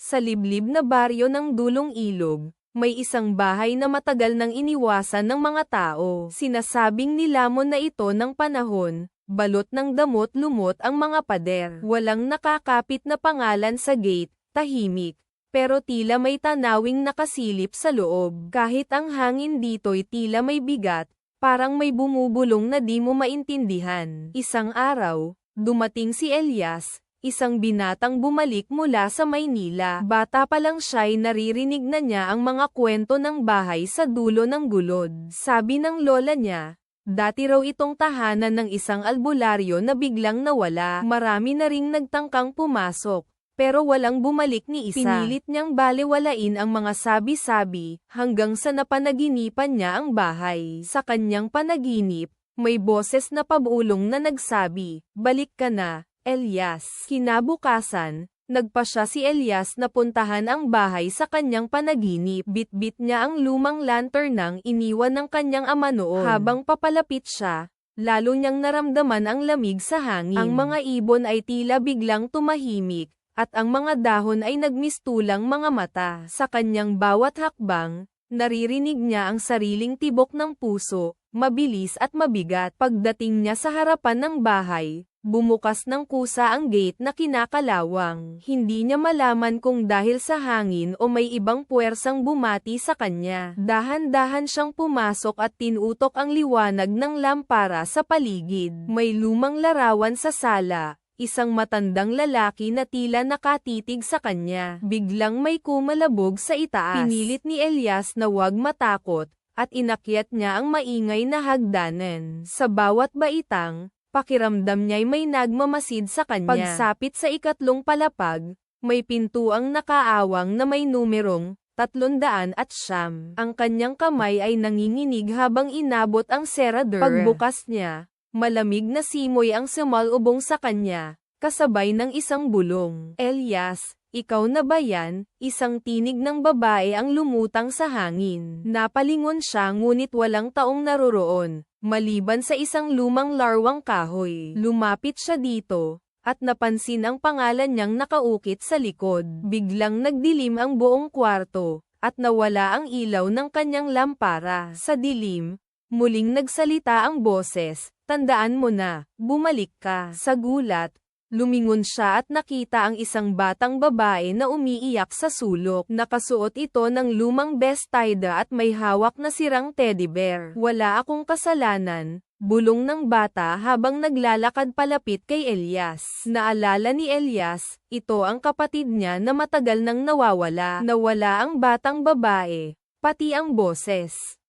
Sa liblib na baryo ng Dulong Ilog, may isang bahay na matagal nang iniwasan ng mga tao. Sinasabing nilamon na ito ng panahon, balot ng damot lumot ang mga pader. Walang nakakapit na pangalan sa gate, tahimik. Pero tila may tanawing nakasilip sa loob. Kahit ang hangin dito'y tila may bigat, parang may bumubulong na di mo maintindihan. Isang araw, dumating si Elias, isang binatang bumalik mula sa Maynila. Bata pa lang siya'y naririnig na niya ang mga kwento ng bahay sa dulo ng gulod. Sabi ng lola niya, dati raw itong tahanan ng isang albularyo na biglang nawala. Marami na ring nagtangkang pumasok. Pero walang bumalik ni isa. Pinilit niyang balewalain ang mga sabi-sabi, hanggang sa napanaginipan niya ang bahay. Sa kanyang panaginip, may boses na pabulong na nagsabi, balik ka na, Elias. Kinabukasan, nagpa siya si Elias na puntahan ang bahay sa kanyang panaginip. Bit-bit niya ang lumang lanternang iniwan ng kanyang ama noon. Habang papalapit siya, lalo niyang naramdaman ang lamig sa hangin. Ang mga ibon ay tila biglang tumahimik, at ang mga dahon ay nagmistulang mga mata. Sa kanyang bawat hakbang, naririnig niya ang sariling tibok ng puso, mabilis at mabigat. Pagdating niya sa harapan ng bahay, bumukas ng kusa ang gate na kinakalawang. Hindi niya malaman kung dahil sa hangin o may ibang puwersang bumati sa kanya. Dahan-dahan siyang pumasok at tinutok ang liwanag ng lampara sa paligid. May lumang larawan sa sala, isang matandang lalaki na tila nakatitig sa kanya. Biglang may kumalabog sa itaas. Pinilit ni Elias na huwag matakot, at inakyat niya ang maingay na hagdanan. Sa bawat baitang, pakiramdam niya'y may nagmamasid sa kanya. Pagsapit sa ikatlong palapag, may pintuang nakaawang na may numerong, tatlundaan at siyam. Ang kanyang kamay ay nanginginig habang inabot ang serador. Pagbukas niya, Malamig na simoy ang sumalubong sa kanya, kasabay ng isang bulong. Elias, ikaw na ba yan? Isang tinig ng babae ang lumutang sa hangin. Napalingon siya ngunit walang taong naroroon, maliban sa isang lumang larwang kahoy. Lumapit siya dito, at napansin ang pangalan niyang nakaukit sa likod. Biglang nagdilim ang buong kwarto, at nawala ang ilaw ng kanyang lampara. Sa dilim, muling nagsalita ang boses, Tandaan mo na, bumalik ka. Sa gulat, lumingon siya at nakita ang isang batang babae na umiiyak sa sulok. Nakasuot ito ng lumang bestida at may hawak na sirang teddy bear. Wala akong kasalanan, bulong ng bata habang naglalakad palapit kay Elias. Naalala ni Elias, ito ang kapatid niya na matagal nang nawawala. Nawala ang batang babae, pati ang boses.